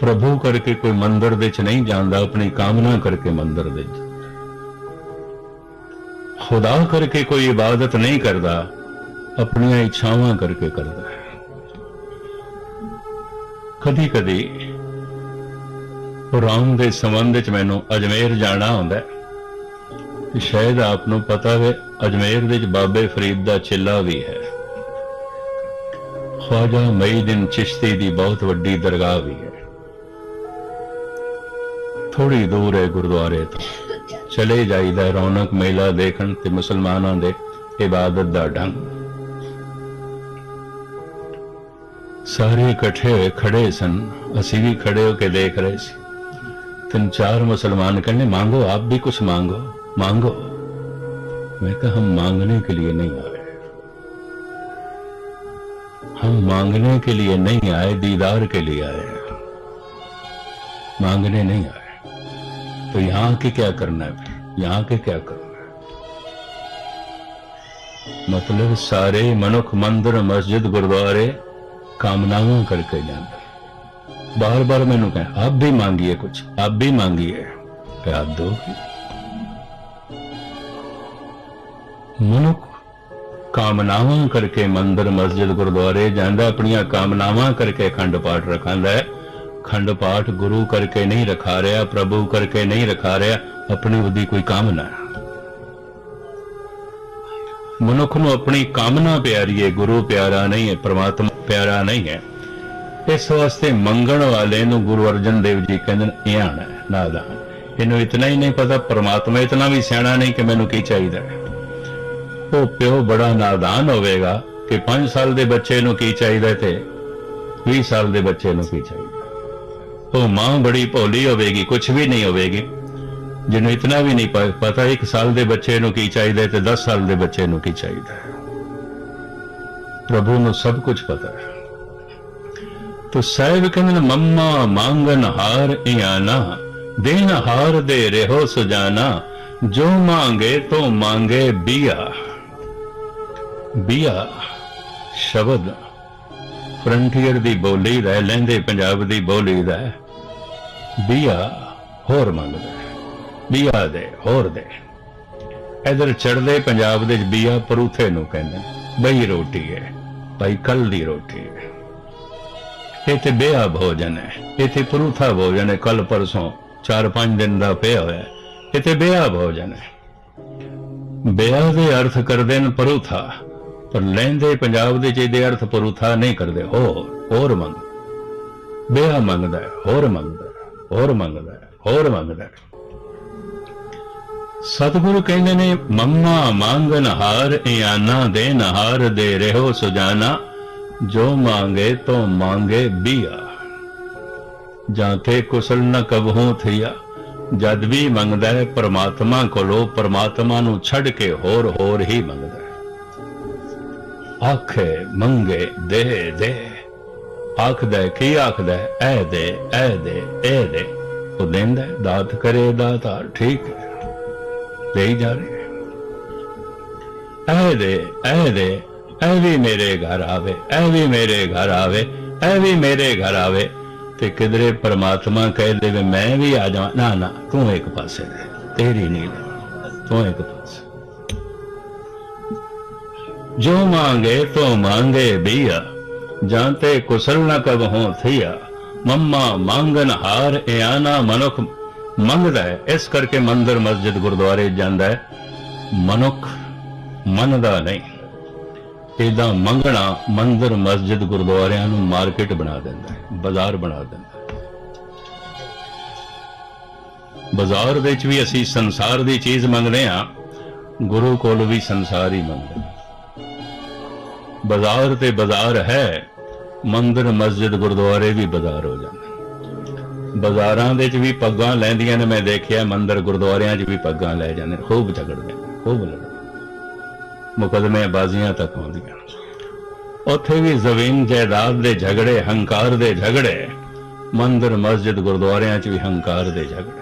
ਪ੍ਰਭੂ ਕਰਕੇ ਕੋਈ ਮੰਦਰ ਵਿੱਚ ਨਹੀਂ ਜਾਂਦਾ, ਆਪਣੀ ਕਾਮਨਾ ਕਰਕੇ ਮੰਦਰ ਵਿੱਚ। ਖੁਦਾ ਕਰਕੇ ਕੋਈ ਇਬਾਦਤ ਨਹੀਂ ਕਰਦਾ, ਆਪਣੀਆਂ ਇੱਛਾਵਾਂ ਕਰਕੇ ਕਰਦਾ ਹੈ। ਕਦੀ ਕਦੀ ਰਾਮ ਦੇ ਸੰਬੰਧ ਵਿੱਚ ਮੈਨੂੰ ਅਜਮੇਰ ਜਾਣਾ ਹੁੰਦਾ ਹੈ। ਸ਼ਾਇਦ ਆਪ ਨੂੰ ਪਤਾ ਹੈ ਅਜਮੇਰ ਵਿੱਚ ਬਾਬੇ ਫਰੀਦ ਦਾ ਚਿੱਲਾ ਵੀ ਹੈ। ਖਵਾਜਾ ਮਈਦਿਨ ਚਿਸ਼ਤੀ ਦੀ ਬਹੁਤ ਵੱਡੀ ਦਰਗਾਹ ਵੀ ਹੈ। ਥੋੜੀ ਦੂਰ ਹੈ ਗੁਰਦੁਆਰੇ ਤੋਂ ਚਲੇ ਜਾਈਦਾ ਹੈ ਰੌਣਕ ਮੇਲਾ ਦੇਖਣ ਤੇ ਮੁਸਲਮਾਨਾਂ ਦੇ ਇਬਾਦਤ ਦਾ ਢੰਗ ਸਾਰੇ ਇਕੱਠੇ ਹੋਏ ਖੜੇ ਸਨ ਅਸੀਂ ਵੀ ਖੜੇ ਹੋ ਕੇ ਦੇਖ ਰਹੇ ਸੀ ਤਿੰਨ ਚਾਰ मुसलमान कहने मांगो आप भी कुछ मांगो मांगो मैं कहा हम मांगने के लिए नहीं आए हम मांगने के लिए नहीं आए दीदार के लिए आए हैं। मांगने नहीं आए तो यहां के क्या करना है फिर यहां के क्या करना है मतलब सारे मनुख मंदिर मस्जिद गुरुद्वारे कामनावां करके जाते बार बार मैंने कहा आप भी मांगिए कुछ आप भी मांगिए क्या आप दोगे ਮਨੁੱਖ ਕਾਮਨਾਵਾਂ ਕਰਕੇ ਮੰਦਰ ਮਸਜਿਦ ਗੁਰਦੁਆਰੇ ਜਾਂਦਾ ਆਪਣੀਆਂ ਕਾਮਨਾਵਾਂ ਕਰਕੇ ਅਖੰਡ ਪਾਠ ਰਖਾਂਦਾ ਹੈ ਖੰਡ ਪਾਠ ਗੁਰੂ ਕਰਕੇ ਨਹੀਂ ਰਖਾ ਰਿਹਾ, ਪ੍ਰਭੂ ਕਰਕੇ ਨਹੀਂ ਰਖਾ ਰਿਹਾ, ਆਪਣੀ ਉਹਦੀ ਕੋਈ ਕਾਮਨਾ ਮਨੁੱਖ ਨੂੰ ਆਪਣੀ ਕਾਮਨਾ ਪਿਆਰੀ ਹੈ, ਗੁਰੂ ਪਿਆਰਾ ਨਹੀਂ ਹੈ, ਪ੍ਰਮਾਤਮਾ ਪਿਆਰਾ ਨਹੀਂ ਹੈ। ਇਸ ਵਾਸਤੇ ਮੰਗਣ ਵਾਲੇ ਨੂੰ ਗੁਰੂ ਅਰਜਨ ਦੇਵ ਜੀ ਕਹਿੰਦੇ ਨੇ, ਇਆਣ ਹੈ ਨਾਦਾਨ ਇਹਨੂੰ ਇਤਨਾ ਹੀ ਨਹੀਂ ਪਤਾ, ਪ੍ਰਮਾਤਮਾ ਇਤਨਾ ਵੀ ਸਿਆਣਾ ਨਹੀਂ ਕਿ ਮੈਨੂੰ ਕੀ ਚਾਹੀਦਾ ਹੈ। ਉਹ ਪਿਓ ਬੜਾ ਨਾਦਾਨ ਹੋਵੇਗਾ ਕਿ 5 ਸਾਲ ਦੇ ਬੱਚੇ ਨੂੰ ਕੀ ਚਾਹੀਦਾ ਤੇ 20 ਸਾਲ ਦੇ ਬੱਚੇ ਨੂੰ ਕੀ ਚਾਹੀਦਾ। ਉਹ ਮਾਂ ਬੜੀ ਭੋਲੀ ਹੋਵੇਗੀ ਕੁਝ ਵੀ ਨਹੀਂ ਹੋਵੇਗੀ। ਜਿਹਨੂੰ ਇਤਨਾ ਵੀ ਨਹੀਂ ਪਤਾ, ਇੱਕ ਸਾਲ ਦੇ ਬੱਚੇ ਨੂੰ ਕੀ ਚਾਹੀਦਾ ਤੇ 10 ਸਾਲ ਦੇ ਬੱਚੇ ਨੂੰ ਕੀ ਚਾਹੀਦਾ ਪ੍ਰਭੂ ਨੂੰ ਸਭ ਕੁਝ ਪਤਾ ਹੈ। ਤੋ ਸਾਹਿਬ ਕਹਿੰਦੇ ਨੇ, ਮੰਮਾ ਮੰਗਨ ਹਾਰ ਇਆਨਾ ਦੇਨ ਹਾਰ ਦੇ ਰਹੋ ਸੁਜਾਨਾ, ਜੋ ਮੰਗੇ ਤੋ ਮੰਗੇ ਬੀਆ। ਬੀਆ ਸ਼ਬਦ। ਫਰੰਟੀਅਰ ਦੀ ਬੋਲੀ ਦਾ ਲਹਿੰਦੇ ਪੰਜਾਬ ਦੀ ਬੋਲੀ ਦਾ ਬੀਆ ਹੋਰ ਮੰਗਦਾ ਬੀਆ ਦੇ ਹੋਰ ਦੇ ਇਧਰ ਚੜਦੇ ਪੰਜਾਬ ਦੇ ਬੀਆ ਪਰੂਥੇ ਨੂੰ ਕਹਿੰਦੇ ਬਈ ਰੋਟੀ ਹੈ ਭਾਈ ਕੱਲ ਦੀ ਰੋਟੀ ਹੈ ਇੱਥੇ ਬੇਆ ਭੋਜਨ ਹੈ ਇੱਥੇ ਪਰੂਥਾ ਭੋਜਨ ਹੈ ਕੱਲ ਪਰਸੋਂ 4-5 ਦਿਨ ਦਾ ਪਿਆ ਹੋਇਆ ਇੱਥੇ ਬੇਆ ਭੋਜਨ ਹੈ ਬੇਆ ਦੇ ਅਰਥ ਕਰਦੇ ਨੇ ਪਰੂਥਾ ਪਰ ਲੈਂਦੇ ਪੰਜਾਬ ਦੇ ਚ ਇਹਦੇ ਅਰਥ ਪਰੂਥਾ ਨਹੀਂ ਕਰਦੇ ਹੋਰ ਹੋਰ ਮੰਗ ਬੇਆ ਮੰਗਦਾ ਹੋਰ ਮੰਗਦਾ ਹੋਰ ਮੰਗਦਾ ਹੈ, ਹੋਰ ਮੰਗਦਾ ਹੈ। ਸਤਿਗੁਰੂ ਕਹਿੰਦੇ ਨੇ ਮੰਮਾ ਮੰਗਨ ਹਾਰ ਇਆਨਾ ਦੇ ਨਹਾਰ ਦੇ ਰਹੋ ਸੁਜਾਨਾ ਜੋ ਮੰਗੇ ਤੋ ਮੰਗੇ ਬੀਆ। ਜਾਂਤੇ ਕੁਸਲ ਨ ਕਬਹੂ ਥਿਆ ਜਦ ਵੀ ਮੰਗਦਾ ਹੈ ਪ੍ਰਮਾਤਮਾ ਕੋਲੋਂ ਪਰਮਾਤਮਾ ਨੂੰ ਛੱਡ ਕੇ ਹੋਰ ਹੋਰ ਹੀ ਮੰਗਦਾ ਹੈ। ਆਖੇ ਮੰਗੇ ਦੇ ਦੇ। ਆਖਦਾ ਕੀ ਆਖਦਾ ਹੈ? ਐ ਦੇ ਐ ਦੇ ਐ ਦੇ। ਉਹ ਦਿੰਦਾ ਦਾਤ ਕਰੇ ਦਾਤਾ ਠੀਕ ਹੈ। ਦੇ ਜਾ ਰਹੇ ਐ ਦੇ ਐ ਦੇ, ਐ ਵੀ ਮੇਰੇ ਘਰ ਆਵੇ, ਐ ਵੀ ਮੇਰੇ ਘਰ ਆਵੇ, ਐ ਵੀ ਮੇਰੇ ਘਰ ਆਵੇ। ਤੇ ਕਿਧਰੇ ਪਰਮਾਤਮਾ ਕਹਿ ਦੇਵੇ, ਮੈਂ ਵੀ ਆ ਜਾਵਾਂ। ਨਾ ਨਾ, ਤੂੰ ਇੱਕ ਪਾਸੇ ਰਹਿ, ਤੇਰੀ ਨਹੀਂ ਤੂੰ ਇੱਕ ਪਾਸੇ। ਜੋ ਮੰਗੇ, ਤੋ ਮੰਗੇ, ਬੀਆ। ਜਾਂਤੇ ਕੁਸਲ ਨ ਕਬ ਹੋ ਥਿਆ ਮੰਮਾ ਮੰਗਨ ਹਾਰ ਇਆਨਾ ਮਨੁੱਖ ਮੰਗਦਾ ਹੈ ਇਸ ਕਰਕੇ ਮੰਦਰ ਮਸਜਿਦ ਗੁਰਦੁਆਰੇ ਜਾਂਦਾ ਹੈ ਮਨੁੱਖ ਮੰਨਦਾ ਨਹੀਂ ਇਹਦਾ ਮੰਗਣਾ ਮੰਦਰ ਮਸਜਿਦ ਗੁਰਦੁਆਰਿਆਂ ਨੂੰ ਮਾਰਕੀਟ ਬਣਾ ਦਿੰਦਾ ਹੈ ਬਾਜ਼ਾਰ ਬਣਾ ਦਿੰਦਾ ਹੈ ਬਾਜ਼ਾਰ ਵਿੱਚ ਵੀ ਅਸੀਂ ਸੰਸਾਰ ਦੀ ਚੀਜ਼ ਮੰਗਦੇ ਹਾਂ ਗੁਰੂ ਕੋਲ ਵੀ ਸੰਸਾਰ ਹੀ ਮੰਗਦੇ ਬਾਜ਼ਾਰ ਤੇ ਬਾਜ਼ਾਰ ਹੈ ਮੰਦਰ, ਮਸਜਿਦ, ਗੁਰਦੁਆਰੇ ਵੀ ਬਾਜ਼ਾਰ ਹੋ ਜਾਂਦੇ ਬਾਜ਼ਾਰਾਂ ਦੇ ਵਿੱਚ ਵੀ ਪੱਗਾਂ ਲੈਂਦੀਆਂ ਨੇ, ਮੈਂ ਦੇਖਿਆ ਮੰਦਰ ਗੁਰਦੁਆਰਿਆਂ 'ਚ ਵੀ ਪੱਗਾਂ ਲੈ ਜਾਂਦੇ ਖੂਬ ਝਗੜਦੇ ਖੂਬ ਲੜਦੇ ਮੁਕਦਮੇ ਬਾਜ਼ੀਆਂ ਤੱਕ ਆਉਂਦੀਆਂ ਉੱਥੇ ਵੀ ਜ਼ਮੀਨ ਜਾਇਦਾਦ ਦੇ ਝਗੜੇ, ਹੰਕਾਰ ਦੇ ਝਗੜੇ। ਮੰਦਰ, ਮਸਜਿਦ, ਗੁਰਦੁਆਰਿਆਂ 'ਚ ਵੀ ਹੰਕਾਰ ਦੇ ਝਗੜੇ।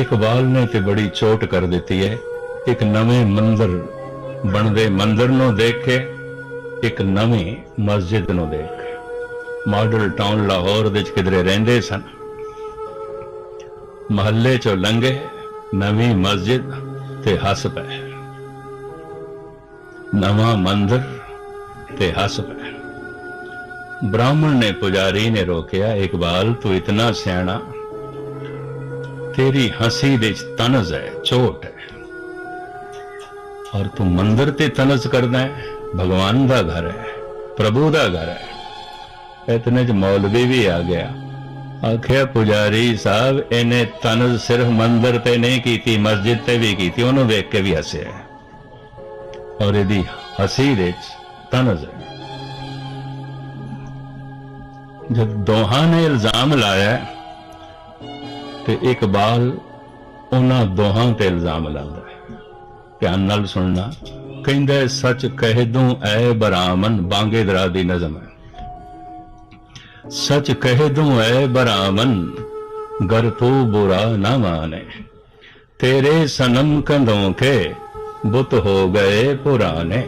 ਇਕਬਾਲ ਨੇ ਤੇ ਬੜੀ ਚੋਟ ਕਰ ਦਿੱਤੀ ਹੈ। ਇੱਕ ਨਵੇਂ ਮੰਦਰ ਬਣਦੇ ਮੰਦਰ ਨੂੰ ਦੇਖ ਕੇ ਇੱਕ ਨਵੀਂ ਮਸਜਿਦ ਨੂੰ ਦੇਖ। ਮਾਡਲ ਟਾਊਨ ਲਾਹੌਰ ਦੇ ਵਿੱਚ ਕਿਧਰੇ ਰਹਿੰਦੇ ਸਨ। ਮਹੱਲੇ ਚੋਂ ਲੰਘੇ, ਨਵੀਂ ਮਸਜਿਦ ਤੇ ਹੱਸ ਪਏ। ਨਵਾਂ ਮੰਦਰ ਤੇ ਹੱਸ ਪਏ। ਬ੍ਰਾਹਮਣ ਨੇ ਪੁਜਾਰੀ ਨੇ ਰੋਕਿਆ, ਇਕਬਾਲ, ਤੂੰ ਇਤਨਾ ਸਿਆਣਾ। ਤੇਰੀ ਹਸੀ ਦੇ ਵਿੱਚ ਤਨਜ਼ ਹੈ ਚੋਟ ਹੈ। ਔਰ ਤੂੰ ਮੰਦਰ ਤੇ ਤਨਜ਼ ਕਰਦਾ ਹੈ। ਭਗਵਾਨ ਦਾ ਘਰ ਹੈ, ਪ੍ਰਭੂ ਦਾ ਘਰ ਹੈ। ਇਤਨੇ ਚ ਮੌਲਵੀ ਵੀ ਆ ਗਿਆ। ਆਖਿਆ, ਪੁਜਾਰੀ ਸਾਹਿਬ, ਇਹਨੇ ਤਨਜ਼ ਸਿਰਫ ਮੰਦਰ ਤੇ ਨਹੀਂ ਕੀਤੀ, ਮਸਜਿਦ ਤੇ ਵੀ ਕੀਤੀ, ਉਹਨੂੰ ਵੇਖ ਕੇ ਵੀ ਹੱਸਿਆ ਔਰ ਇਹਦੀ ਹਸੀ ਦੇ ਵਿੱਚ ਤਨਜ਼ ਹੈ। ਜਦ ਦੋਹਾਂ ਨੇ ਇਲਜ਼ਾਮ ਲਾਇਆ, ਤੇ ਇਕਬਾਲ ਉਹਨਾਂ ਦੋਹਾਂ ਤੇ ਇਲਜ਼ਾਮ ਲਾਉਂਦਾ ਹੈ। ਧਿਆਨ ਨਾਲ ਸੁਣਨਾ। ਕਹਿੰਦਾ ਹੈ, ਸੱਚ ਕਹਿ ਦੂੰ ਐ ਬਰਾਮਨ ਬਾਂਗੇ ਦਰਾ ਦੀ ਨਜ਼ਮ ਹੈ सच कह दूं ऐ बरामन गर तू बुरा न माने तेरे सनम कंधों के बुत हो गए पुराने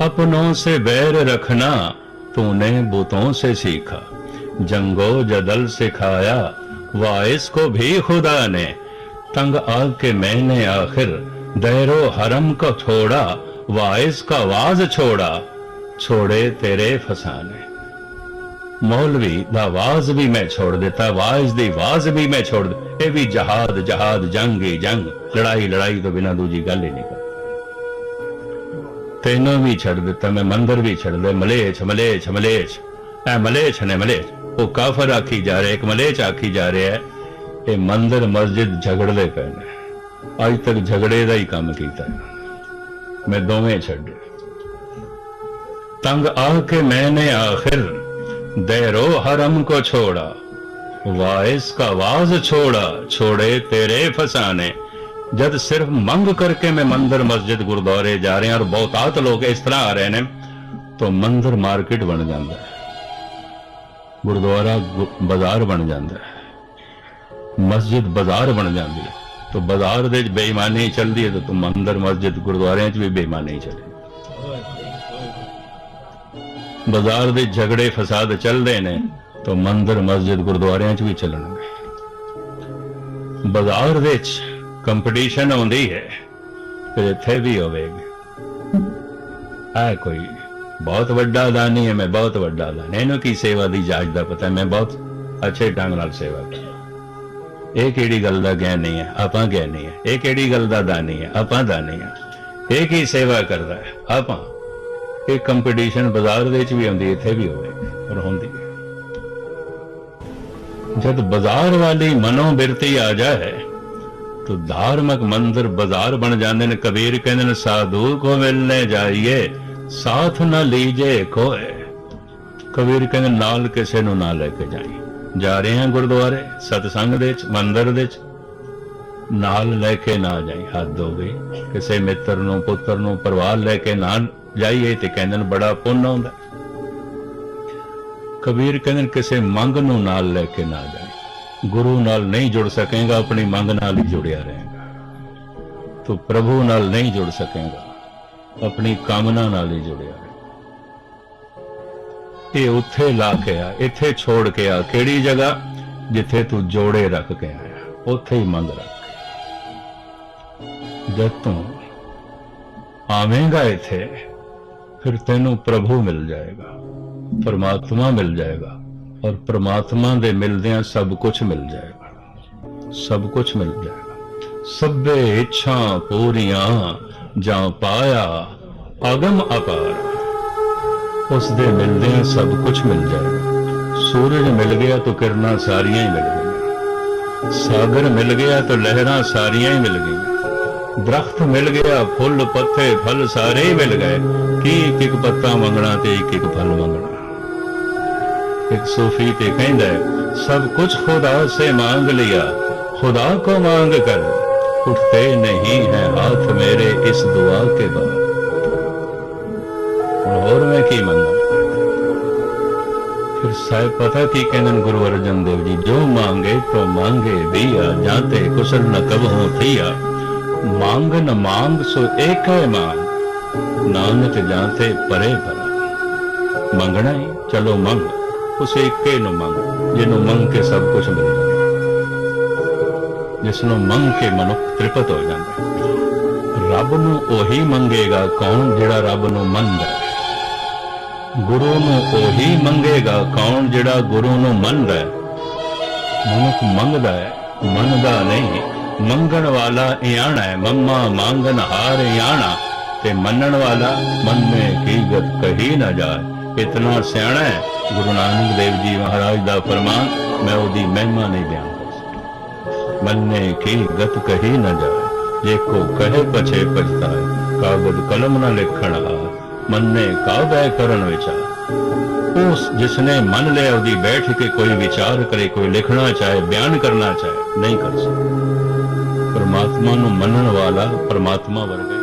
अपनों से बैर रखना तूने बुतों से सीखा जंगो जदल सिखाया वाइस को भी खुदा ने तंग आग के मैंने आखिर दैरो हरम को छोड़ा वाइस का वाज छोड़ा छोड़े तेरे फसाने ਮੌਲਵੀ ਦਾ ਆਵਾਜ਼ ਵੀ ਮੈਂ ਛੋੜ ਦਿੱਤਾ ਆਵਾਜ਼ ਦੀ ਆਵਾਜ਼ ਵੀ ਮੈਂ ਛੋੜ ਦਿੱਤੀ ਇਹ ਵੀ ਜਹਾਦ ਜਹਾਦ ਜੰਗ ਹੀ ਜੰਗ ਲੜਾਈ ਲੜਾਈ ਤੋਂ ਬਿਨਾ ਦੂਜੀ ਗੱਲ ਹੀ ਨਹੀਂ ਕਰ ਤੈਨੂੰ ਵੀ ਛੱਡ ਦਿੱਤਾ ਮੈਂ ਮੰਦਰ ਵੀ ਛੱਡ ਦੇ ਮਲੇਛ ਮਲੇਛ ਮਲੇਛ ਐ ਮਲੇਛ ਨੇ ਮਲੇਛ ਉਹ ਕਾਫਰ ਆਖੀ ਜਾ ਰਿਹਾ ਇੱਕ ਮਲੇਛ ਆਖੀ ਜਾ ਰਿਹਾ ਹੈ ਇਹ ਮੰਦਰ ਮਸਜਿਦ ਝਗੜਦੇ ਪਏ ਨੇ ਅੱਜ ਤੱਕ ਝਗੜੇ ਦਾ ਹੀ ਕੰਮ ਕੀਤਾ ਹੈ ਮੈਂ ਦੋਵੇਂ ਛੱਡੇ तंग आके मैंने आखिर दैरो हरम को छोड़ा वाइस का वाज छोड़ा छोड़े तेरे फसाने जब सिर्फ मंग करके मैं मंदिर मस्जिद गुरुद्वारे जा रहे हैं और बहुतात लोग इस तरह आ रहे हैं तो मंदिर मार्केट बन जाता है गुरुद्वारा गु- बाजार बन जाता है ਮਸਜਿਦ ਬਾਜ਼ਾਰ ਬਣ ਜਾਂਦੀ ਹੈ ਤਾਂ ਬਾਜ਼ਾਰ ਦੇ ਵਿੱਚ ਬੇਈਮਾਨੀ ਚੱਲਦੀ ਹੈ ਤਾਂ ਤੂੰ ਮੰਦਰ, ਮਸਜਿਦ, ਗੁਰਦੁਆਰਿਆਂ 'ਚ ਵੀ ਬੇਈਮਾਨੀ ਚੱਲੇ ਬਾਜ਼ਾਰ ਦੇ ਝਗੜੇ, ਫਸਾਦ ਚੱਲਦੇ ਨੇ ਤਾਂ ਮੰਦਰ, ਮਸਜਿਦ, ਗੁਰਦੁਆਰਿਆਂ 'ਚ ਵੀ ਚੱਲਣਗੇ। ਬਾਜ਼ਾਰ ਵਿੱਚ ਕੰਪੀਟੀਸ਼ਨ ਆਉਂਦੀ ਹੈ, ਫਿਰ ਇੱਥੇ ਵੀ ਹੋਵੇਗੀ। ਆ ਕੋਈ ਬਹੁਤ ਵੱਡਾ ਦਾਨੀ ਹੈ, ਮੈਂ ਬਹੁਤ ਵੱਡਾ ਦਾਨੀ ਇਹਨੂੰ ਕੀ ਸੇਵਾ ਦੀ ਜਾਚ ਦਾ ਪਤਾ? ਮੈਂ ਬਹੁਤ ਅੱਛੇ ਢੰਗ ਨਾਲ ਸੇਵਾ ਕਰਦਾ ਇਹ ਕਿਹੜੀ ਗੱਲ ਦਾ ਗਿਆਨੀ ਹੈ? ਆਪਾਂ ਗਿਆਨੀ ਹੈ। ਇਹ ਕਿਹੜੀ ਗੱਲ ਦਾ ਦਾਨੀ ਹੈ? ਆਪਾਂ ਦਾਨੀ ਹੈ। ਇਹ ਕੀ ਸੇਵਾ ਕਰਦਾ ਹੈ? ਆਪਾਂ। ਇਹ ਕੰਪੀਟੀਸ਼ਨ ਬਾਜ਼ਾਰ ਦੇ ਵਿੱਚ ਵੀ ਹੁੰਦੀ ਇੱਥੇ ਵੀ ਹੋਵੇ ਪਰ ਹੁੰਦੀ ਹੈ। ਜਦ ਬਾਜ਼ਾਰ ਵਾਲੀ ਮਨੋ ਬਿਰਤੀ ਆ ਜਾਏ, ਤੋ ਧਾਰਮਿਕ ਮੰਦਰ ਬਾਜ਼ਾਰ ਬਣ ਜਾਂਦੇ ਨੇ। ਕਬੀਰ ਕਹਿੰਦੇ ਨੇ, ਸਾਧੂ ਕੋ ਮਿਲਨੇ ਜਾਈਏ, ਸਾਥ ਨਾ ਲੀਜੇ ਕੋਏ ਕਬੀਰ ਕਹਿੰਦੇ, ਨਾਲ ਕਿਸੇ ਨੂੰ ਨਾ ਲੈ ਕੇ ਜਾਈਏ। ਜਾ ਰਹੇ ਹਾਂ ਗੁਰਦੁਆਰੇ, ਸਤਸੰਗ ਦੇ ਵਿੱਚ, ਮੰਦਰ ਦੇ ਵਿੱਚ। ਨਾਲ ਲੈ ਕੇ ਨਾ ਜਾਈ, ਹੱਦ ਹੋ ਗਈ। ਕਿਸੇ ਮਿੱਤਰ ਨੂੰ, ਪੁੱਤਰ ਨੂੰ ਪਰਿਵਾਰ ਲੈ ਕੇ ਨਾ ਜਾਈਏ ਤੇ ਕਹਿੰਦੇ ਨੇ ਬੜਾ ਪੁੰਨ ਆਉਂਦਾ। ਕਬੀਰ ਕਹਿੰਦੇ ਕਿਸੇ ਮੰਗ ਨੂੰ ਨਾਲ ਲੈ ਕੇ ਨਾ ਜਾਈ। ਗੁਰੂ ਨਾਲ ਨਹੀਂ ਜੁੜ ਸਕੇਗਾ, ਆਪਣੀ ਮੰਗ ਨਾਲ ਹੀ ਜੁੜਿਆ ਰਹੇਗਾ। ਤੂੰ ਪ੍ਰਭੂ ਨਾਲ ਨਹੀਂ ਜੁੜ ਸਕੇਗਾ, ਆਪਣੀ ਕਾਮਨਾ ਨਾਲ ਹੀ ਜੁੜਿਆ ਇਹ ਉੱਥੇ ਲਾ ਕੇ ਆ, ਇੱਥੇ ਛੋੜ ਕੇ ਆ। ਕਿਹੜੀ ਜਗ੍ਹਾ? ਜਿੱਥੇ ਤੂੰ ਜੋੜੇ ਰੱਖ ਕੇ ਆਇਆ। ਉੱਥੇ ਹੀ ਮੰਗ ਰੱਖ। ਜਦ ਤੂੰ ਆਵੇਂਗਾ ਇੱਥੇ, ਫਿਰ ਤੈਨੂੰ ਪ੍ਰਭੂ ਮਿਲ ਜਾਏਗਾ, ਪਰਮਾਤਮਾ ਮਿਲ ਜਾਏਗਾ, ਔਰ ਪਰਮਾਤਮਾ ਦੇ ਮਿਲਦਿਆਂ ਸਭ ਕੁਝ ਮਿਲ ਜਾਏਗਾ। ਸਭ ਕੁਝ ਮਿਲ ਜਾਏਗਾ। ਸਭੇ ਇੱਛਾ ਪੂਰੀਆਂ, ਜਾਂ ਪਾਇਆ ਅਗਮ ਅਪਾਰ। ਉਸ ਦੇ ਮਿਲਦਿਆਂ ਸਭ ਕੁਝ ਮਿਲ ਜਾਏਗਾ ਸੂਰਜ ਮਿਲ ਗਿਆ ਤਾਂ ਕਿਰਨਾਂ ਸਾਰੀਆਂ ਹੀ ਮਿਲ ਗਈਆਂ ਸਾਗਰ ਮਿਲ ਗਿਆ ਤਾਂ ਲਹਿਰਾਂ ਸਾਰੀਆਂ ਹੀ ਮਿਲ ਗਈਆਂ ਦਰਖਤ ਮਿਲ ਗਿਆ ਫੁੱਲ ਪੱਤੇ ਫਲ ਸਾਰੇ ਹੀ ਮਿਲ ਗਏ ਕੀ ਇੱਕ ਇੱਕ ਪੱਤਾ ਮੰਗਣਾ ਤੇ ਇੱਕ ਇੱਕ ਫਲ ਮੰਗਣਾ एक सूफी ते कहता है सब कुछ खुदा से मांग लिया खुदा को मांग कर उठते नहीं है हाथ मेरे इस दुआ के बाद ਹੁਣ ਹੋਰ ਮੈਂ ਕੀ ਮੰਗਾ ਸਾਹਿਬ, ਪਤਾ ਕੀ ਕਹਿੰਦੇ ਨੇ ਗੁਰੂ ਅਰਜਨ ਦੇਵ ਜੀ? ਜੋ ਮੰਗੇ, ਤੋ ਮੰਗੇ ਭਈਆ ਜਾਂਤੇ ਕੁਸਲ ਨ ਕਬ ਹੋ ਮੰਗ ਨ ਮੰਗ, ਸੋ ਏਕ ਹੈ ਮਾਨ। ਨਾਨਕ ਜਾਂਤੇ ਪਰੇ ਪਰਾ। ਮੰਗਣਾ ਹੀ ਚਲੋ ਮੰਗ। ਉਸ ਏਕੇ ਨੂੰ ਮੰਗ, ਜਿਹਨੂੰ ਮੰਗ ਕੇ ਸਭ ਕੁਝ ਮਿਲ ਜਾਂਦਾ। ਜਿਸ ਨੂੰ ਮੰਗ ਕੇ ਮਨੁੱਖ ਤ੍ਰਿਪਤ ਹੋ ਜਾਂਦਾ। ਰੱਬ ਨੂੰ ਉਹੀ ਮੰਗੇਗਾ ਕੌਣ, ਜਿਹੜਾ ਰੱਬ ਨੂੰ ਮੰਨਦਾ ਹੈ? ਗੁਰੂ ਨੂੰ ਉਹੀ ਮੰਗੇਗਾ, ਕੌਣ ਜਿਹੜਾ ਗੁਰੂ ਨੂੰ ਮੰਨਦਾ ਹੈ? ਮਨੁੱਖ ਮੰਗਦਾ ਹੈ, ਮੰਨਦਾ ਨਹੀਂ। ਮੰਗਣ ਵਾਲਾ ਇਆਣਾ ਹੈ, ਮੰਮਾ ਮੰਗਨ ਹਾਰ ਇਆਣਾ। ਤੇ ਮੰਨਣ ਵਾਲਾ ਮਨ ਮੇ ਕਹੀ ਨਾ ਜਾਏ। ਇਤਨਾ ਸਿਆਣਾ ਹੈ, ਗੁਰੂ ਨਾਨਕ ਦੇਵ ਜੀ ਮਹਾਰਾਜ ਦਾ ਫਰਮਾਨ, ਮੈਂ ਉਹਦੀ ਮਹਿਮਾ ਨਹੀਂ ਬਿਆਨ ਕਰ ਸਕਦਾ ਮੰਨੇ ਕੀ ਗਤ ਕਹੀ ਨਾ ਜਾਏ। ਜੇ ਕੋ ਕਹੇ, ਪਛੇ, ਪਛਤਾਏ। ਕਾਗਜ਼ ਕਲਮ ਨਾ ਲਿਖਣ ਹਾਰ। ਮੰਨੇ ਕਾਬੈ ਕਰਨ ਵਿਚਾਰ। ਉਸ ਜਿਸਨੇ ਮੰਨ ਲਿਆ, ਉਹਦੀ ਬੈਠ ਕੇ ਕੋਈ ਵਿਚਾਰ ਕਰੇ, ਕੋਈ ਲਿਖਣਾ ਚਾਹੇ, ਬਿਆਨ ਕਰਨਾ ਚਾਹੇ, ਨਹੀਂ ਕਰ ਸਕਦਾ। ਪਰਮਾਤਮਾ ਨੂੰ ਮੰਨਣ ਵਾਲਾ ਪਰਮਾਤਮਾ ਵਰਗਾ ਹੀ